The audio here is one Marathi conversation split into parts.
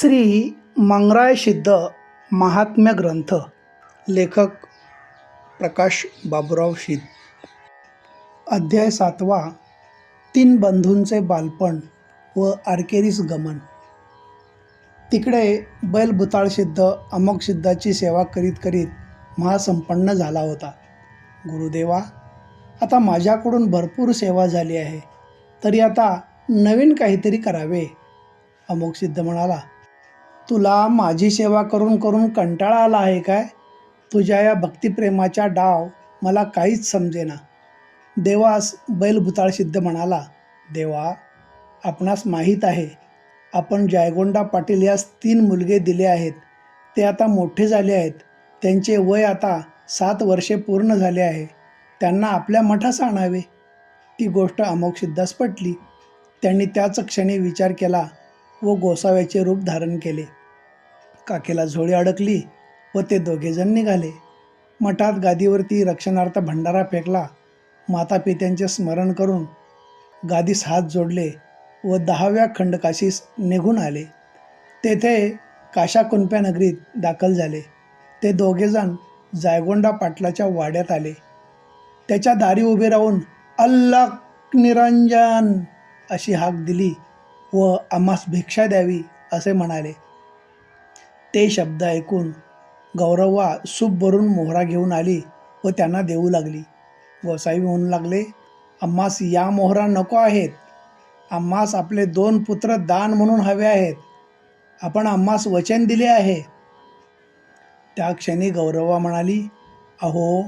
श्री मंगराय सिद्ध महात्म्य ग्रंथ लेखक प्रकाश बाबुराव शिद. अध्याय सातवा तीन बंधूंचे बालपण व आरकेरीस गमन. तिकडे बैलभुताळ सिद्ध अमोक सिद्धाची सेवा करीत करीत महासंपन्न झाला होता. गुरुदेवा आता माझ्याकडून भरपूर सेवा झाली आहे तरी आता नवीन काहीतरी करावे. अमोक सिद्ध म्हणाला तुला माझी सेवा करून करून कंटाळा आला आहे काय? तुझ्या या भक्तिप्रेमाच्या डाव मला काहीच समजेना. देवास बैलभुताळ सिद्ध म्हणाला देवा आपणास माहीत आहे आपण जायगोंडा पाटील यास तीन मुलगे दिले आहेत. ते आता मोठे झाले आहेत. त्यांचे वय आता सात वर्षे पूर्ण झाले आहे. त्यांना आपल्या मठास आणावे. ती गोष्ट अमोक सिद्धास पटली. त्यांनी त्याच क्षणी विचार केला व गोसाव्याचे रूप धारण केले. काकेला झोळी अडकली व ते दोघेजण निघाले. मठात गादीवरती रक्षणार्थ भंडारा फेकला. मातापित्यांचे स्मरण करून गादीस हात जोडले व दहाव्या खंडकाशीस निघून आले. तेथे काशा कुंप्या नगरीत दाखल झाले. ते दोघेजण जायगोंडा पाटलाच्या वाड्यात आले. त्याच्या दारी उभे राहून अल्लाक निरंजन अशी हाक दिली व आम्हास भिक्षा द्यावी असे म्हणाले. ते शब्द ऐकून गौरवा सूप भरून मोहरा घेऊन आली व त्यांना देऊ लागली. गोसाई म्हणू लागले आम्हास या मोहरा नको आहेत. आम्हास आपले दोन पुत्र दान म्हणून हवे आहेत. आपण आम्हास वचन दिले आहे. त्या क्षणी गौरवा म्हणाली अहो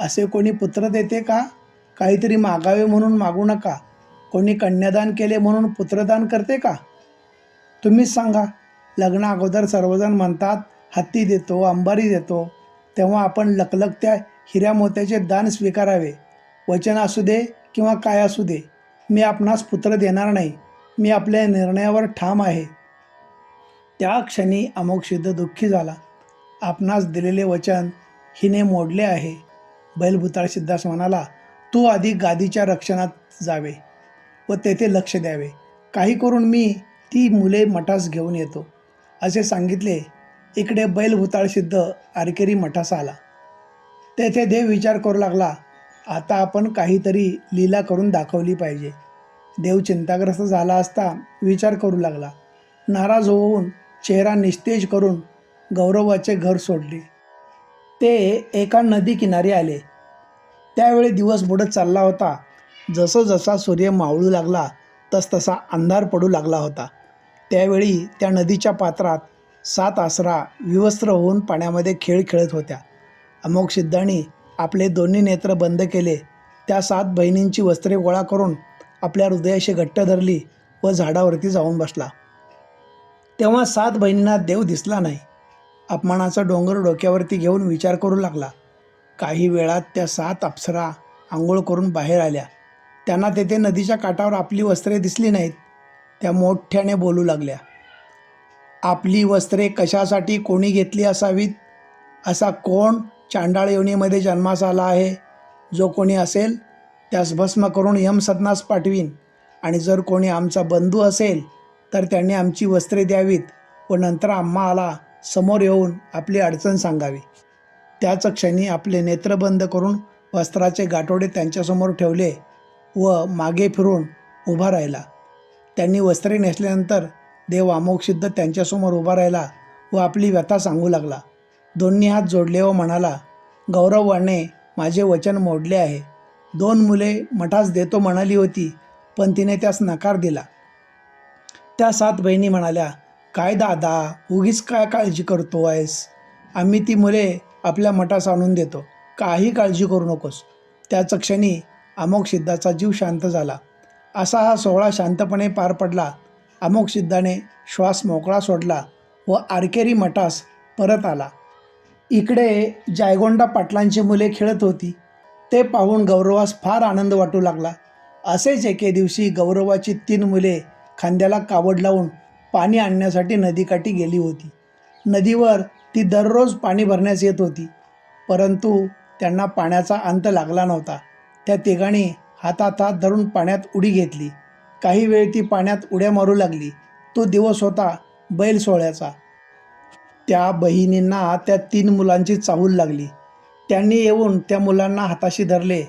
असे कोणी पुत्र देते का? काहीतरी मागावे म्हणून मागू नका. कोणी कन्यादान केले म्हणून पुत्रदान करते का? तुम्हीच सांगा. लग्ना अगोदर सर्वजण म्हणतात हत्ती देतो अंबारी देतो. तेव्हा आपण लकलकत्या हिऱ्या मोत्याचे दान स्वीकारावे. वचन असू दे किंवा काय असू दे मी आपणास पुत्र देणार नाही. मी आपल्या निर्णयावर ठाम आहे. त्या क्षणी अमोक सिद्ध दुःखी झाला. आपणास दिलेले वचन हिने मोडले आहे. बैलभुताळ सिद्धास म्हणाला तू आधी गादीच्या रक्षणात जावे व तेथे लक्ष द्यावे. काही करून मी ती मुले मठास घेऊन येतो. असे सांगितले इकडे बैलभुताळ सिद्ध आरकेरी मठास आला. तेथे देव विचार करू लागला आता आपण काहीतरी लीला करून दाखवली पाहिजे. देव चिंताग्रस्त झाला असता विचार करू लागला. नाराज होऊन चेहरा निस्तेज करून गौरवाचे घर सोडले. ते एका नदी किनारी आले. त्यावेळी दिवस बुडत चालला होता. जसं जसा सूर्य मावळू लागला तसतसा अंधार पडू लागला होता. त्यावेळी त्या नदीच्या पात्रात सात आसरा विवस्त्र होऊन पाण्यामध्ये खेळ खेळत होत्या. अमोक सिद्धांनी आपले दोन्ही नेत्र बंद केले. त्या सात बहिणींची वस्त्रे गोळा करून आपल्या हृदयाशी घट्ट धरली व झाडावरती जाऊन बसला. तेव्हा सात बहिणींना देव दिसला नाही. अपमानाचा डोंगर डोक्यावरती घेऊन विचार करू लागला. काही वेळात त्या सात अप्सरा आंघोळ करून बाहेर आल्या. त्यांना तेथे नदीच्या काठावर आपली वस्त्रे दिसली नाहीत. त्या मोठ्याने बोलू लागल्या. आपली वस्त्रे कशासाठी कोणी घेतली असावीत? असा कोण चांडाळ योनीमध्ये जन्मास आला आहे? जो कोणी असेल त्यास भस्म करून यमसदनास पाठवीन. आणि जर कोणी आमचा बंधू असेल तर त्यांनी आमची वस्त्रे द्यावीत व नंतर आम्हाला समोर येऊन आपली अडचण सांगावी. त्याच क्षणी आपले नेत्र बंद करून वस्त्राचे गाठोडे त्यांच्यासमोर ठेवले व मागे फिरून उभा राहिला. त्यांनी वस्त्रे नेसल्यानंतर देव अमोक्षिद्ध त्यांच्यासमोर उभा राहिला व आपली व्यथा सांगू लागला. दोन्ही हात जोडले व म्हणाला गौरवाने माझे वचन मोडले आहे. दोन मुले मठास देतो म्हणाली होती पण तिने त्यास नकार दिला. त्या सात बहिणी म्हणाल्या काय दादा उगीच काय काळजी करतो आहेस? आम्ही ती मुले आपल्या मठास आणून देतो. काही काळजी करू नकोस. त्याच क्षणी अमोक सिद्धाचा जीव शांत झाला. असा हा सोहळा शांतपणे पार पडला. अमोक सिद्धाने श्वास मोकळा सोडला व आरकेरी मठास परत आला. इकडे जायगोंडा पाटलांची मुले खेळत होती. ते पाहून गौरवास फार आनंद वाटू लागला. असेच एके दिवशी गौरवाची तीन मुले खांद्याला कावड लावून पाणी आणण्यासाठी नदीकाठी गेली होती. नदीवर ती दररोज पाणी भरण्यास येत होती. परंतु त्यांना पाण्याचा अंत लागला नव्हता. त्या तिघांनी हातात हात धरून पाण्यात उडी घेतली. काही वेळ ती पाण्यात उड्या मारू लागली. तो दिवस होता बैल सोहळ्याचा. त्या बहिणींना त्या तीन मुलांची चाहूल लागली. त्यांनी येऊन त्या मुलांना हाताशी धरले.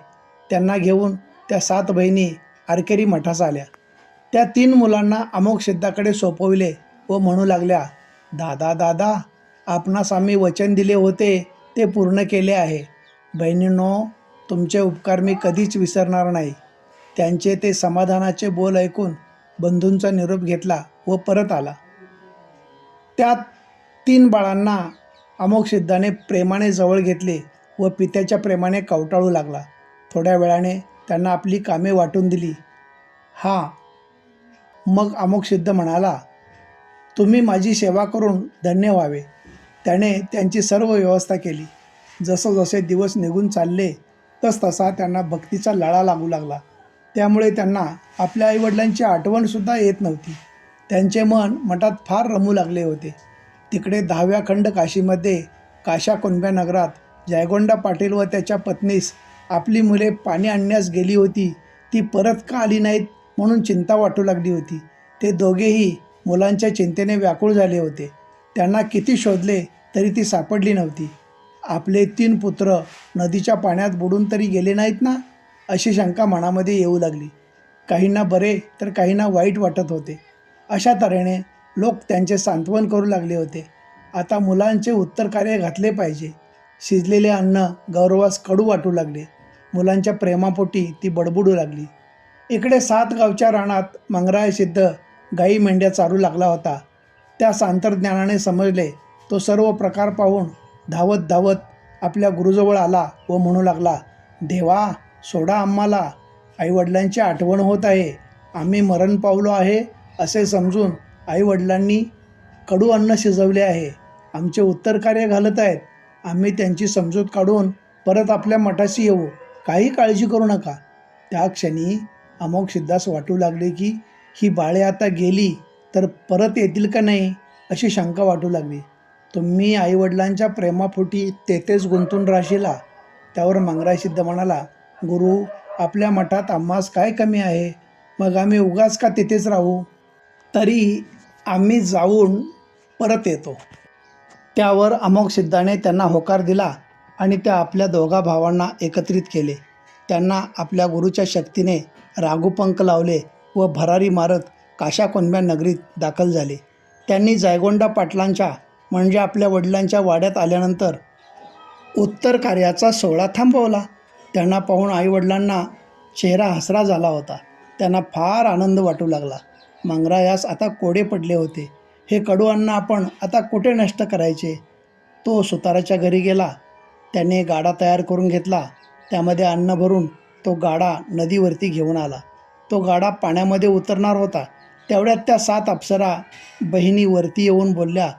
त्यांना घेऊन त्या सात बहिणी आरकेरी मठास आल्या. त्या तीन मुलांना अमोक सिद्धाकडे सोपविले व म्हणू लागल्या दादा दादा आपणास आम्ही वचन दिले होते ते पूर्ण केले आहे. बहिणींनो तुमचे उपकार मी कधीच विसरणार नाही. त्यांचे ते समाधानाचे बोल ऐकून बंधूंचा निरोप घेतला व परत आला. त्या तीन बाळांना अमोक सिद्धाने प्रेमाने जवळ घेतले व पित्याच्या प्रेमाने कवटाळू लागला. थोड्या वेळाने त्यांना आपली कामे वाटून दिली. हा. मग अमोक सिद्ध म्हणाला तुम्ही माझी सेवा करून धन्य व्हावे. त्याने त्यांची सर्व व्यवस्था केली. जसं जसे दिवस निघून चालले तस तसा त्यांना भक्तीचा लळा लागू लागला. त्यामुळे त्यांना आपल्या आईवडिलांची आठवणसुद्धा येत नव्हती. त्यांचे मन मठात फार रमू लागले होते. तिकडे दहाव्या खंड काशीमध्ये काशा कुंभ्या नगरात जयगोंडा पाटील व त्याच्या पत्नीस आपली मुले पाणी आणण्यास गेली होती. ती परत का आली नाहीत म्हणून चिंता वाटू लागली होती. ते दोघेही मुलांच्या चिंतेने व्याकुळ झाले होते. त्यांना किती शोधले तरी ती सापडली नव्हती. आपले तीन पुत्र नदीच्या पाण्यात बुडून तरी गेले नाहीत ना? अशी शंका मनामध्ये येऊ लागली. काहींना बरे तर काहींना वाईट वाटत होते. अशा तऱ्हेने लोक त्यांचे सांत्वन करू लागले होते. आता मुलांचे उत्तर कार्य घातले पाहिजे. शिजलेले अन्न गौरवास कडू वाटू लागले. मुलांच्या प्रेमापोटी ती बडबडू लागली. इकडे सात गावच्या रानात मंगराय सिद्ध गाई मेंढ्या चारू लागला होता. त्या सांतरज्ञानाने समजले तो सर्व प्रकार पाहून धावत धावत आपल्या गुरुजवळ आला व म्हणू लागला देवा सोडा आम्हाला. आईवडिलांची आठवण होत आहे. आम्ही मरण पावलो आहे असे समजून आईवडिलांनी कडू अन्न शिजवले आहे. आमचे उत्तर कार्य घालत आहेत. आम्ही त्यांची समजूत काढून परत आपल्या मठाशी येऊ. काही काळजी करू नका. त्या क्षणी अमोघ सिद्धास वाटू लागले की ही बाळे आता गेली तर परत येतील का नाही? अशी शंका वाटू लागली. तुम्ही आईवडिलांच्या प्रेमापोटी तेथेच गुंतून राशीला त्यावर मंगराय सिद्ध म्हणाला गुरु आपल्या मठात आम्हास काय कमी आहे? मग आम्ही उगाच का तिथेच राहू? तरी आम्ही जाऊन परत येतो. त्यावर अमोक सिद्धाने त्यांना होकार दिला आणि त्या आपल्या दोघा भावांना एकत्रित केले. त्यांना आपल्या गुरुच्या शक्तीने राघुपंख लावले व भरारी मारत काशाकोंब्या नगरीत दाखल झाले. त्यांनी जायगोंडा पाटलांच्या म्हणजे आपल्या वडिलांच्या वाड्यात आल्यानंतर उत्तर कार्याचा सोहळा थांबवला. त्यांना पाहून आईवडिलांना चेहरा हसरा झाला होता. त्यांना फार आनंद वाटू लागला. मांगरायास आता कोडे पडले होते. हे कडू अन्न आपण आता कुठे नष्ट करायचे? तो सुताराच्या घरी गेला. त्याने गाडा तयार करून घेतला. त्यामध्ये अन्न भरून तो गाडा नदीवरती घेऊन आला. तो गाडा पाण्यामध्ये उतरणार होता. तेवढ्यात त्या सात अप्सरा बहिणी वरती येऊन बोलल्या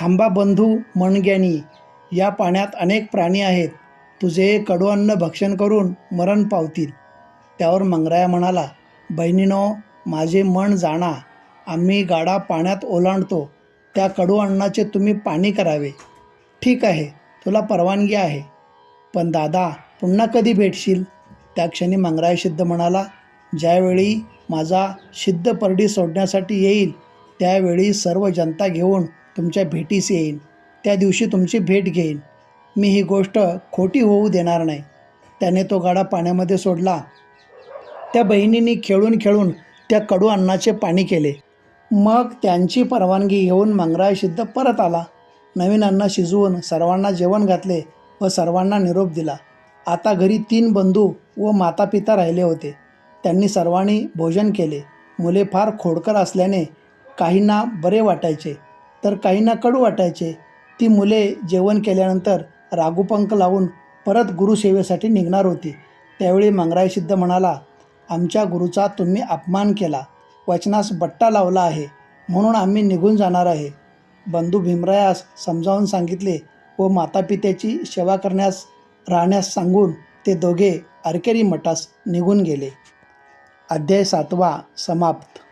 थांबा बंधू मनग्यानी. या पाण्यात अनेक प्राणी आहेत. तुझे कडू अन्न भक्षण करून मरण पावतील. त्यावर मंगराया म्हणाला बहिणीनो माझे मन जाणा. आम्ही गाडा पाण्यात ओलांडतो. त्या कडू अन्नाचे तुम्ही पाणी करावे. ठीक आहे. तुला परवानगी आहे. पण दादा पुन्हा कधी भेटशील? त्या क्षणी मंगराय सिद्ध म्हणाला ज्यावेळी माझा सिद्ध परडी सोडण्यासाठी येईल त्यावेळी सर्व जनता घेऊन तुमच्या भेटीस येईन. त्या दिवशी तुमची भेट घेईन. मी ही गोष्ट खोटी होऊ देणार नाही. त्याने तो गाडा पाण्यामध्ये सोडला. त्या बहिणींनी खेळून खेळून त्या कडू अन्नाचे पाणी केले. मग त्यांची परवानगी घेऊन मंगराय सिद्ध परत आला. नवीन अन्न शिजवून सर्वांना जेवण घातले व सर्वांना निरोप दिला. आता घरी तीन बंधू व माता पिता राहिले होते. त्यांनी सर्वांनी भोजन केले. मुले फार खोडकर असल्याने काहींना बरे वाटायचे. तर काहींना कडू वाटायचे. ती मुले जेवण केल्यानंतर रागुपंख लावून परत गुरुसेवेसाठी निघणार होती. त्यावेळी मंगराय सिद्ध म्हणाला आमच्या गुरुचा तुम्ही अपमान केला. वचनास बट्टा लावला आहे. म्हणून आम्ही निघून जाणार आहे. बंधू भीमरायास समजावून सांगितले व मातापित्याची सेवा करण्यास राहण्यास सांगून ते दोघे अरकेरी मठास निघून गेले. अध्याय सातवा समाप्त.